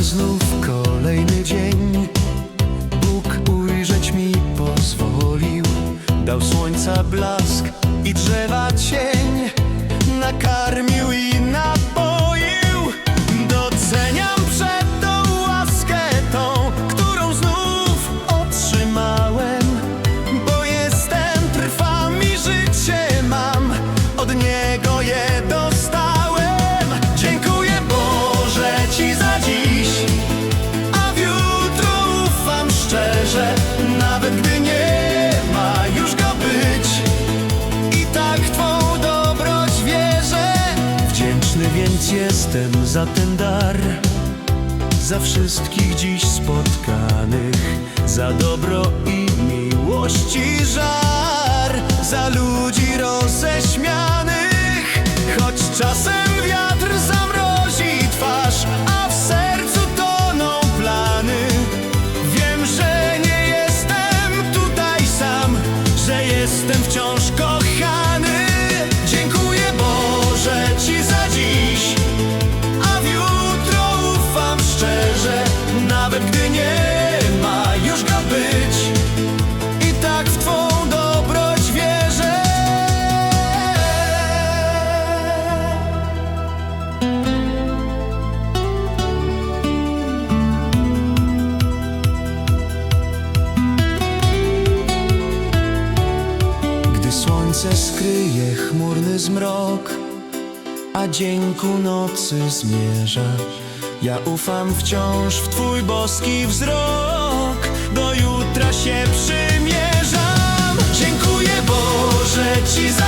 znów kolejny dzień. Bóg ujrzeć mi pozwolił. Dał słońca blask i drzewa cień. Nakarmił i jestem za ten dar za wszystkich dziś spotkanych, za dobro i miłości żar, za ludzi roześmianych. Choć czasem wiatr zamrozi twarz, a w sercu toną plany. Wiem, że nie jestem tutaj sam, że jestem wciąż kochany. Słońce skryje chmurny zmrok, a dzień ku nocy zmierza. Ja ufam wciąż w Twój boski wzrok, do jutra się przymierzam. Dziękuję Boże Ci za